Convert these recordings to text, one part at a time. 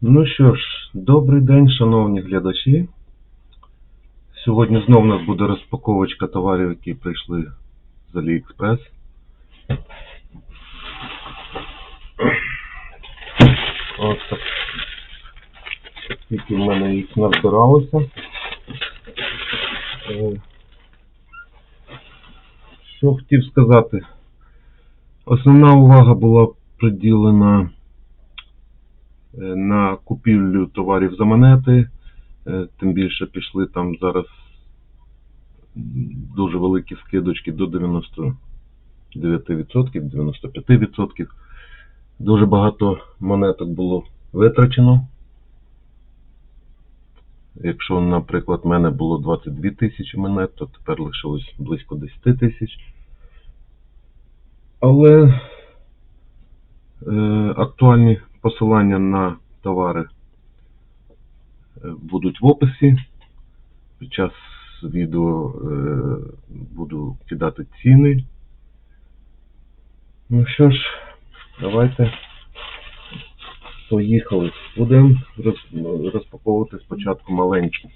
Ну що ж, добрий день, шановні глядачі. Сьогодні знов у нас буде розпаковочка товарів, які прийшли з AliExpress. Ось так. Скільки в мене їх назбиралося. Е, Що хотів сказати? Основна увага була приділена е, на купівлю товарів за монети. Е, Тим більше пішли там зараз дуже великі скидочки до 99%, 95%. Дуже багато монеток було витрачено. Якщо, наприклад, в мене було 22 тисячі монет, то тепер лишилось близько 10 тисяч. Але е, актуальні посилання на товари е, будуть в описі. Під час відео е, буду кидати ціни. Ну що ж, давайте поїхали. Будемо розпаковувати спочатку маленькі.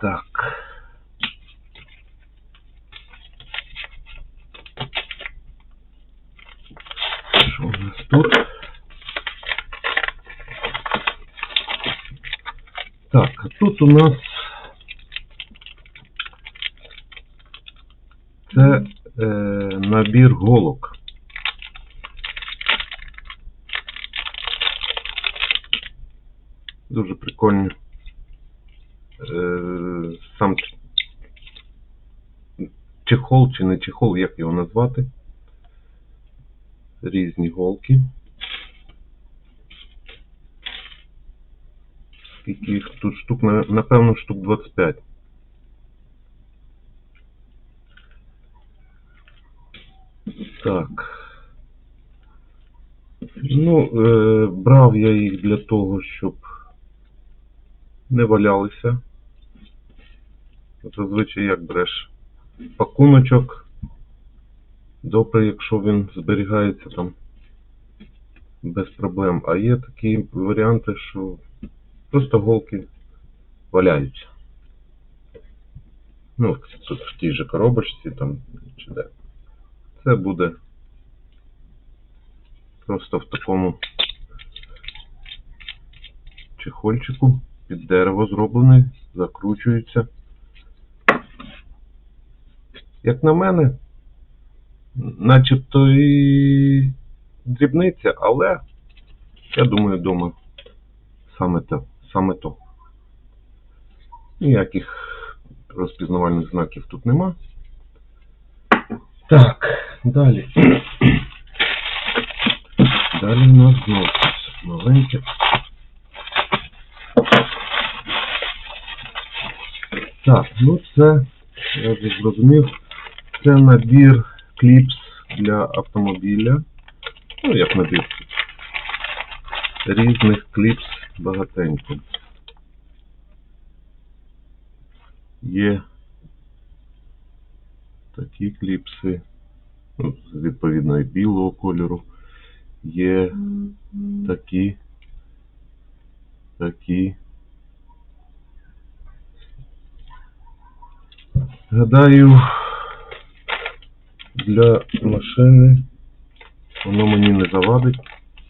Так. Що у нас тут? Так, тут у нас це е, набір голок. Дуже прикольно. Е, сам чехол чи не чехол, як його назвати. Різні голки. Скільки їх тут штук, на- напевно, штук 25. Так. Ну, е, брав я їх для того, щоб не валялися. Зазвичай як береш пакуночок. Добре, якщо він зберігається там без проблем. А є такі варіанти, що просто голки валяються. Ну, тут в тій же коробочці там чи де. Це буде просто в такому чехольчику під дерево зроблений, закручується. Як на мене, начебто і дрібниця, але я думаю, вдома саме то. Саме то. Ніяких розпізнавальних знаків тут нема. Так, далі. Далі у нас знову маленьке. Так, ну це, я вже зрозумів, це набір кліпс для автомобіля. Ну, як набір. Різних кліпс багатенько. Є такі кліпси, ну, відповідно і білого кольору. Є такі, такі. Гадаю, для машини воно мені не завадить.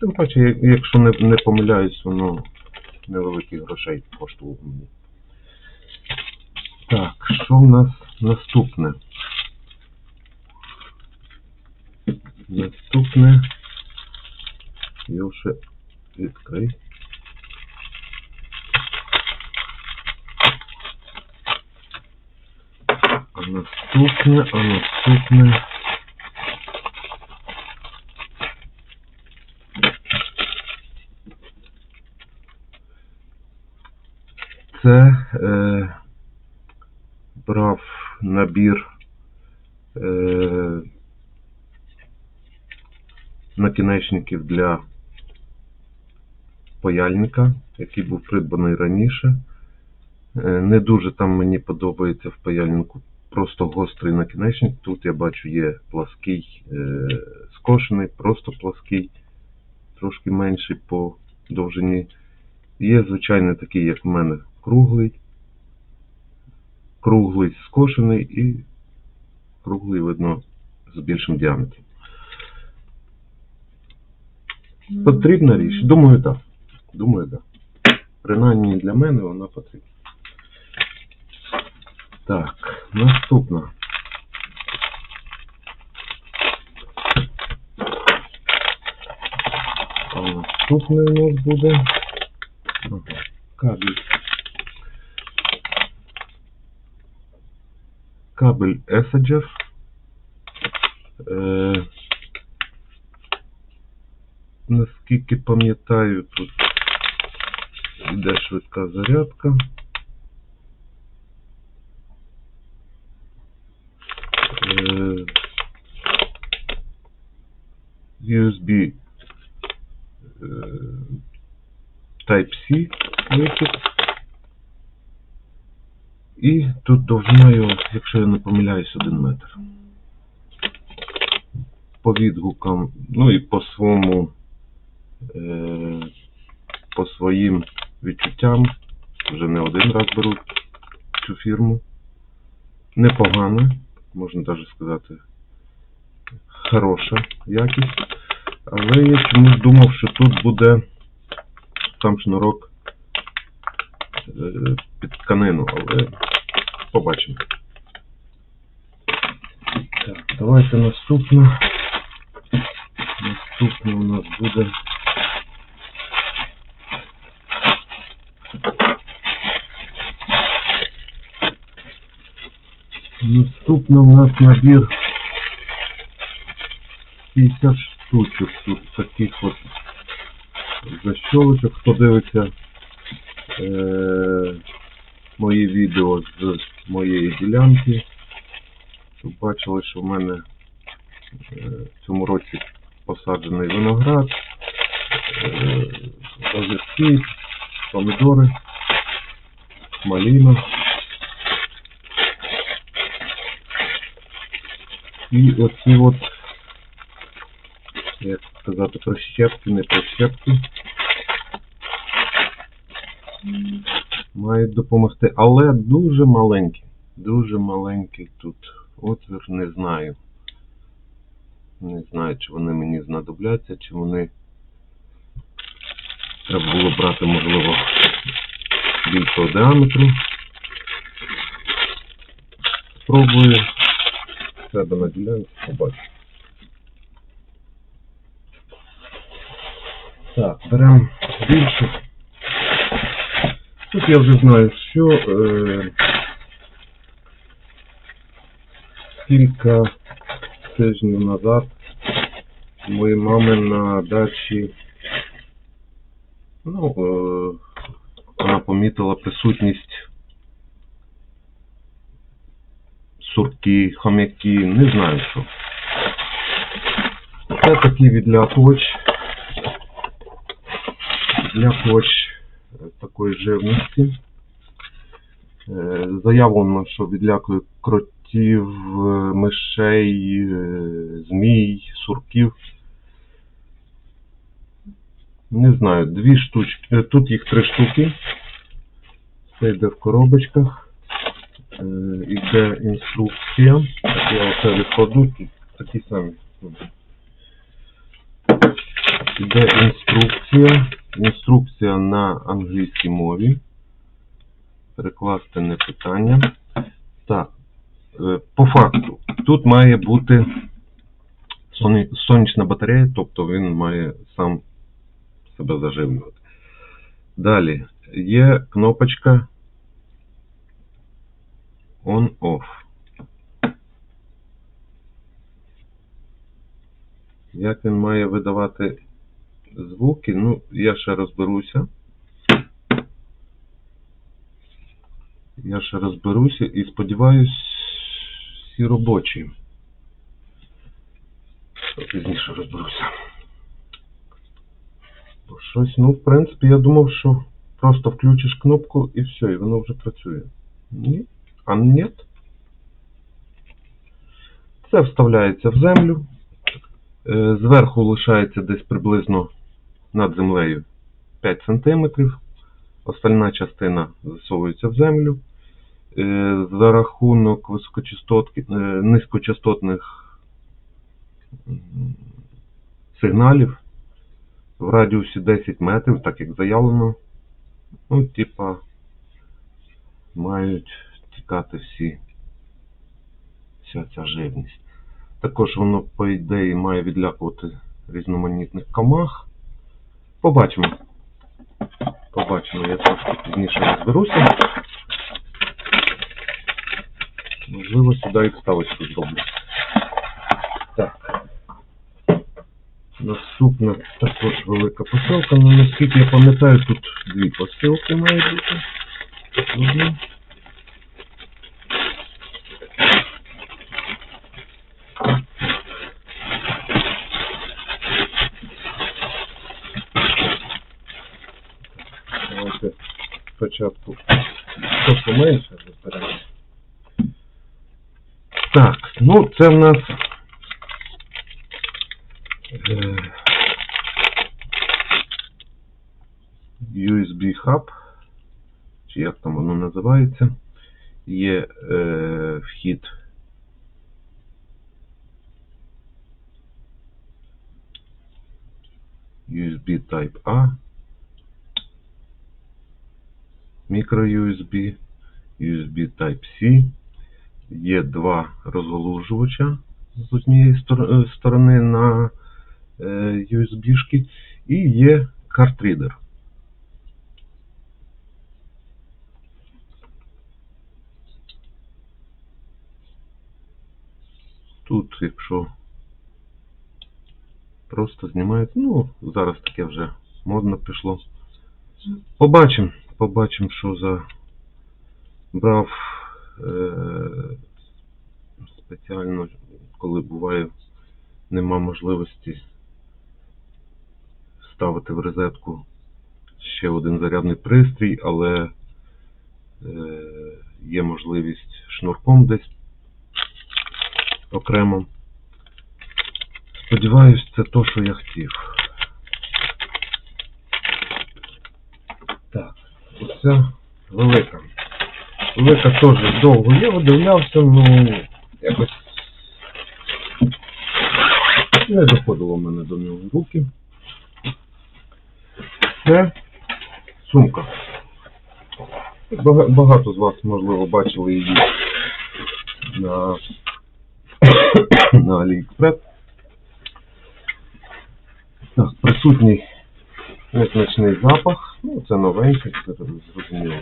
Тим паче, якщо не, не помиляюсь, воно невеликих грошей коштувало мені. Так, що в нас наступне? Наступне. Його ще відкрий. А наступне, а наступне. Це е, брав набір е, накінечників для паяльника, який був придбаний раніше. Е, Не дуже там мені подобається в паяльнику просто гострий накінечник. Тут я бачу є плаский е, скошений, просто плаский, трошки менший по довжині. Є звичайний такий, як в мене, круглий, круглий скошений і круглий, видно, з більшим діаметром. Потрібна річ? Думаю, так. Думаю, так. Принаймні для мене вона потрібна. Так, наступна. А наступний у нас буде ага, кабель. Кабель Essager. Е, наскільки пам'ятаю, тут йде швидка зарядка. Е, USB е, Type-C вихід. Тут довжиною, якщо я не помиляюсь, 1 метр. По відгукам, ну і по своєму, е, по своїм відчуттям, вже не один раз беру цю фірму. Непогано, можна навіть сказати, хороша якість. Але я чомусь думав, що тут буде сам шнурок е, під тканину, але побачимо. Так, давайте наступне. Наступне у нас буде. Наступне у нас набір 50 штучок тут таких от защолочок. Хто дивиться е, мої відео з моєї ділянки, то бачили, що в мене е, в цьому році посаджений виноград, е, огірки, помідори, маліна. І оці от, як сказати, прищепки, не прищепки, мають допомогти, але дуже маленькі, дуже маленький тут отвір, не знаю. Не знаю, чи вони мені знадобляться, чи вони треба було брати, можливо, більшого діаметру. Спробую себе на ділянці побачу. Так, беремо більше. Тут я вже знаю, що е, кілька тижнів назад моєї мами на дачі ну, е, вона помітила присутність сурки, хомяки, не знаю що. Це такий відлякувач. Відлякувач е, такої живності. Е, Заявлено, що відлякує кротів, е, мишей, е, змій, сурків. Не знаю, дві штучки. Тут їх три штуки. Це йде в коробочках. Іде інструкція. Я оце відкладу, тут такі самі. Іде інструкція. Інструкція на англійській мові. Перекласти не питання. Так, е, по факту, тут має бути сонячна батарея, тобто він має сам себе заживлювати. Далі є кнопочка on-off. Як він має видавати звуки, ну, я ще розберуся. Я ще розберуся і сподіваюсь, всі робочі. Пізніше розберуся. Бо щось, ну, в принципі, я думав, що просто включиш кнопку і все, і воно вже працює. Ні? А нет? Це вставляється в землю. Е, Зверху лишається десь приблизно над землею 5 см. Остальна частина засовується в землю. Е, За рахунок е, низькочастотних сигналів в радіусі 10 метрів, так як заявлено, ну, типа, мають тікати всі, вся ця живність. Також воно, по ідеї, має відлякувати різноманітних комах. Побачимо. Побачимо, я трошки пізніше розберуся. Можливо, сюди і вставочку зроблю. Так. Наступна також велика посилка. Ну, наскільки я пам'ятаю, тут дві посилки мають бути. Одну. Давайте спочатку трошки менше зберемо. Так, ну це в нас е, USB Hub, чи як там воно називається. Є е, вхід USB Type A, micro-USB, USB Type-C. Є два розголужувача з однієї е, сторони на е, USB-шки і є картрідер. Тут, якщо просто знімають, ну, зараз таке вже модно пішло. Побачимо, побачимо, що за брав е, спеціально, коли буває, нема можливості ставити в розетку ще один зарядний пристрій, але е, є можливість шнурком десь окремо. Сподіваюсь, це то, що я хотів. Так, оця велика. Велика теж довго я видивлявся, ну якось не доходило в мене до нього руки. Це сумка. Багато з вас, можливо, бачили її на, на AliExpress. Так, присутній незначний запах. Ну, це новеньке, це зрозуміло.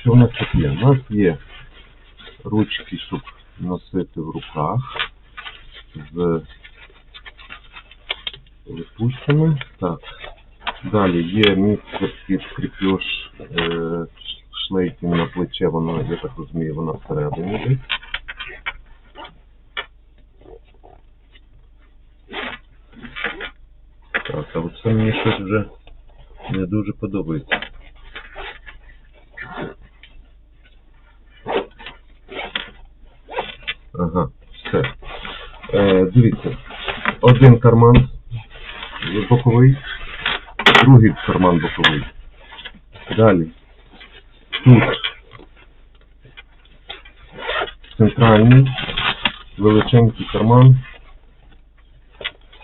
Що у нас тут є? У нас є ручки, щоб носити в руках з липучками. Так. Далі є місце під кріпеж е, шлейків на плече, воно, я так розумію, воно всередині десь. Так, а от це мені щось вже не дуже подобається. Ага, все. Е, дивіться, один карман боковий, другий карман боковий. Далі. Тут центральний величенький карман.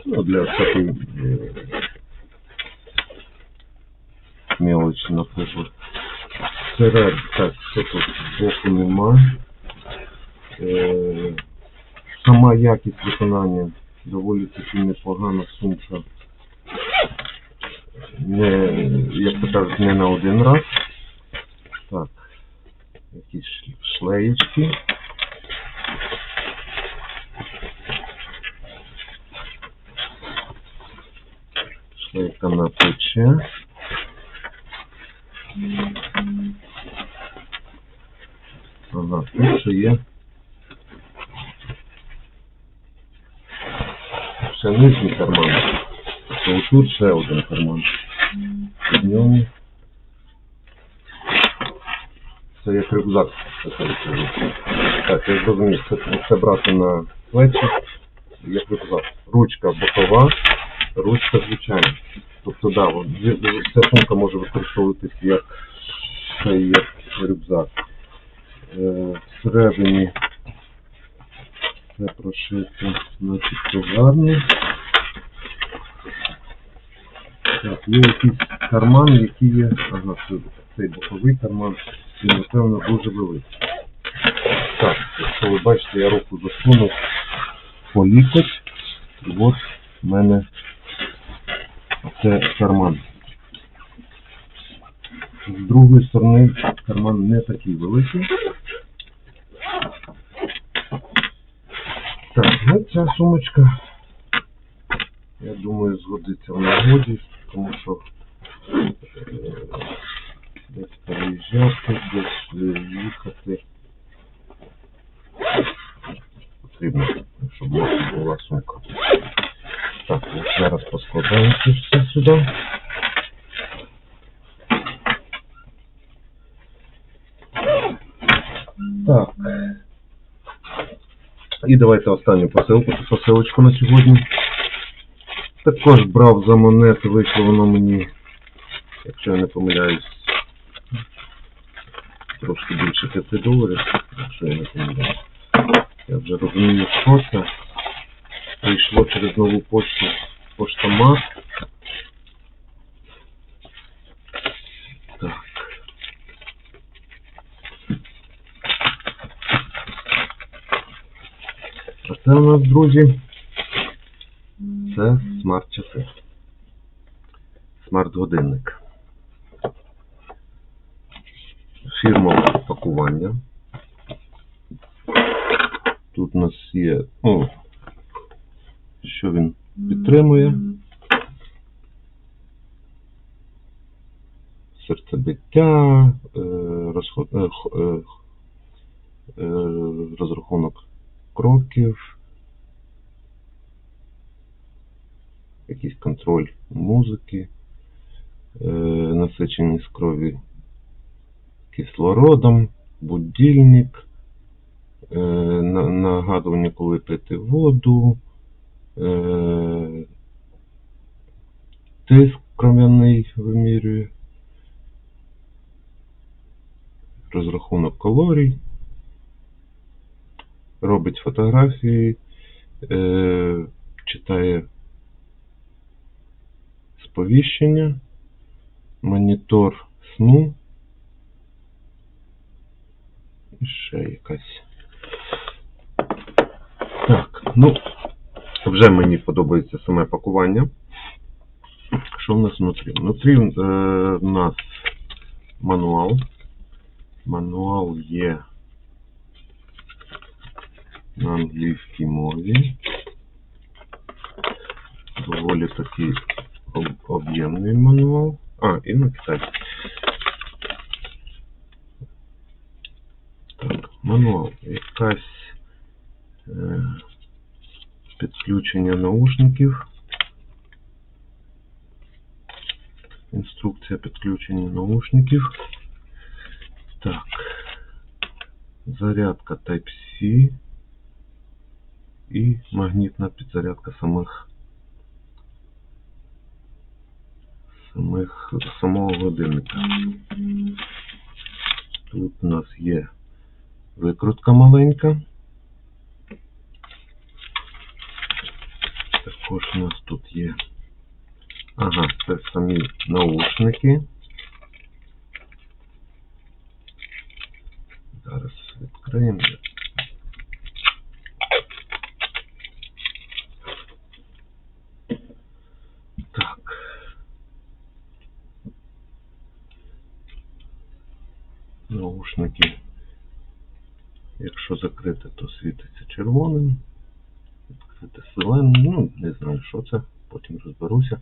Ну, для всякої е, мелочі, наприклад. Серед, так, що тут боку нема. Е, сама якість виконання доволі таки непогана сумка. Не, як то кажуть, не на один раз. Так, якісь шлеєчки. Шлейка на плече. Ще є. Ще нижній карман. То тут ще один карман. В ньому. Це як рюкзак. Так, я зрозумів, це, це брати на плечі, як казав, ручка бокова, ручка звичайна. Тобто, да, ця сумка може використовуватись як, як рюкзак. Е, всередині це прошито начебто гарно. Так, є якийсь карман, який є. Ага, це, цей боковий карман, він, напевно, дуже великий. Так, якщо ви бачите, я руку засунув по лікоть, от в мене це карман. З другої сторони карман не такий великий. Так, ну ця сумочка, я думаю, згодиться в нагоді, тому що е, десь переїжджати, десь е, їхати. Потрібно, щоб у вас була сумка. Так, от зараз поскладаємо це все сюди. Так. І давайте останню посилку, посилочку на сьогодні. Також брав за монети, вийшло воно мені, якщо я не помиляюсь, трошки більше 5 доларів, якщо я не помиляюсь. Я вже розумію, що це. Прийшло через нову пошту поштомат. А це у нас, друзі, це смарт-часи. Смарт-годинник. Фірмове пакування. Тут у нас є, ну, що він підтримує. Серцебиття, е, розход, е, е, розрахунок кроків, якийсь контроль музики, е, насиченість крові кислородом, будильник, е, на- нагадування, коли пити воду, е, тиск кров'яний вимірює, розрахунок калорій, робить фотографії, е, читає сповіщення, монітор сну і ще якась. Так, ну, вже мені подобається саме пакування. Що в нас внутрі? Внутрі е, в нас мануал. Мануал є на англійській мові. Доволі такий об- об'ємний мануал. А, і на китайській. Так, мануал. Якась е, підключення наушників. Інструкція підключення наушників. Так. Зарядка Type-C І магнітна підзарядка самих самих самого годинника. Тут у нас є викрутка маленька. Також у нас тут є. Ага, це самі наушники. Зараз відкриємо. Так. Наушники. Якщо закрити, то світиться червоним. Відкрити зеленим. Ну, не знаю, що це. Потім розберуся.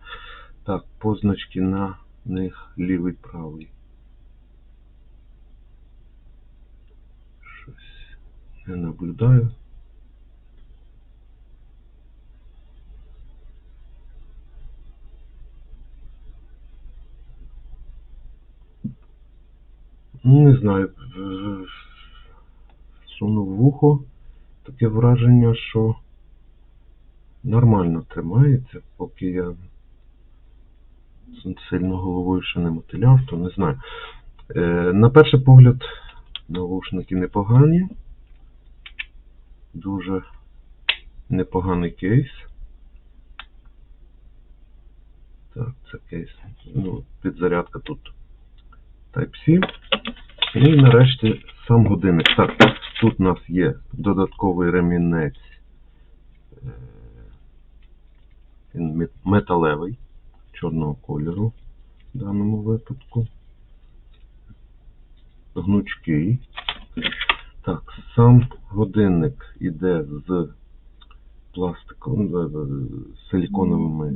Так, позначки на них лівий правий. Щось не наблюдаю. Не знаю. Сунув в ухо. таке враження, що нормально тримається, поки я сильно головою ще не мотиляв, то не знаю. Е, на перший погляд, навушники непогані. Дуже непоганий кейс. Так, це кейс. Ну, підзарядка тут Type-C. І нарешті сам годинник. Так, тут у нас є додатковий ремінець. Е, Він металевий, чорного кольору в даному випадку. Гнучкий. Так, сам годинник іде з пластиковим, з- з силіконовими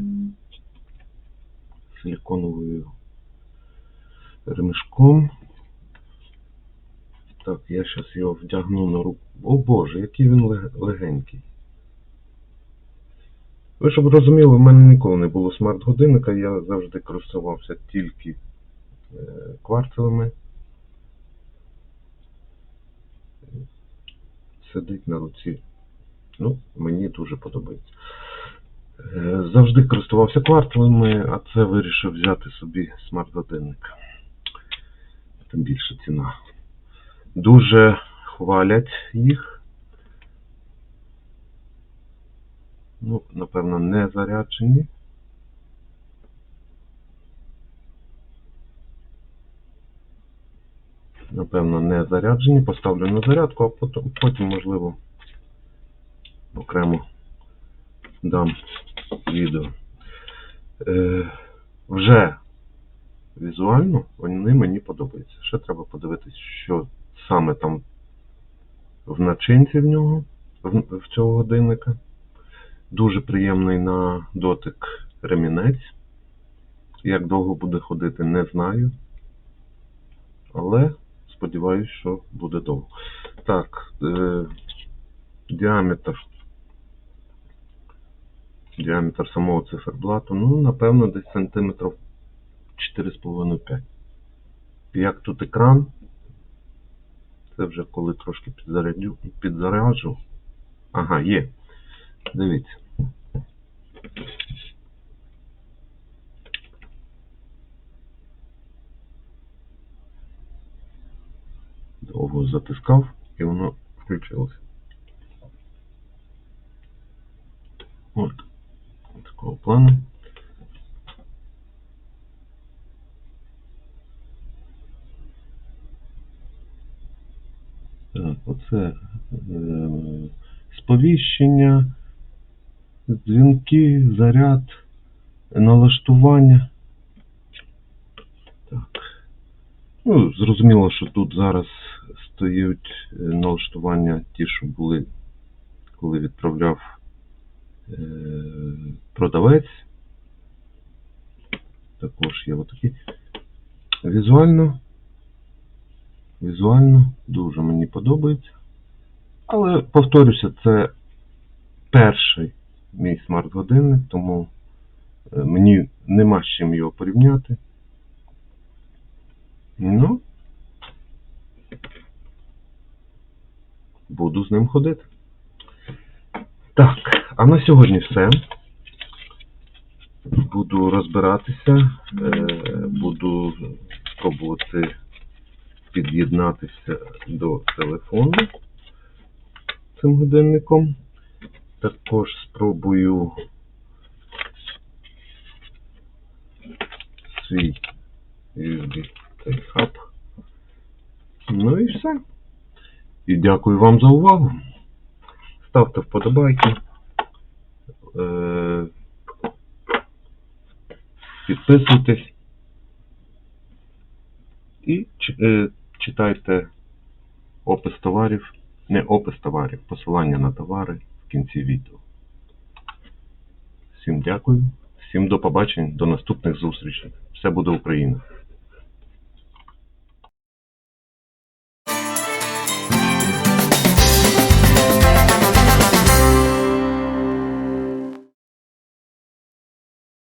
силіконовою ремешком. Так, я зараз його вдягну на руку. О Боже, який він легенький. Ви щоб розуміли, в мене ніколи не було смарт-годинника, я завжди користувався тільки е, кварцевими. Сидить на руці. Ну, мені дуже подобається. Е, Завжди користувався кварталами, а це вирішив взяти собі смарт-годинник. Тим більше ціна. Дуже хвалять їх. Ну, напевно, не заряджені. Напевно, не заряджені. Поставлю на зарядку, а потім можливо, окремо дам відео. Е, вже візуально вони мені подобаються. Ще треба подивитись, що саме там в начинці в нього, в, в цього годинника. Дуже приємний на дотик ремінець. Як довго буде ходити, не знаю. Але сподіваюся, що буде довго. Так, е, діаметр діаметр самого циферблату, ну, напевно, десь сантиметрів 4,5-5. Як тут екран, це вже коли трошки підзаряджу, підзаряджу. Ага, є. Дивіться. Довго затискав і воно включилося. От такого плану. Так, оце е, сповіщення, дзвінки, заряд, налаштування. Так. Ну, зрозуміло, що тут зараз стоять е, налаштування ті, що були, коли відправляв е, продавець. Також є отакі. Візуально. Візуально дуже мені подобається. Але, повторюся, це перший мій смарт-годинник, тому е, мені нема з чим його порівняти. Ну, буду з ним ходити. Так, а на сьогодні все. Буду розбиратися, е, буду пробувати під'єднатися до телефону цим годинником. Також спробую свій USB хаб. Ну і все. І дякую вам за увагу. Ставте вподобайки. Е, Підписуйтесь. І е, читайте опис товарів, не опис товарів, посилання на товари кінці відео. Всім дякую, всім до побачення, до наступних зустрічей. Все буде Україна!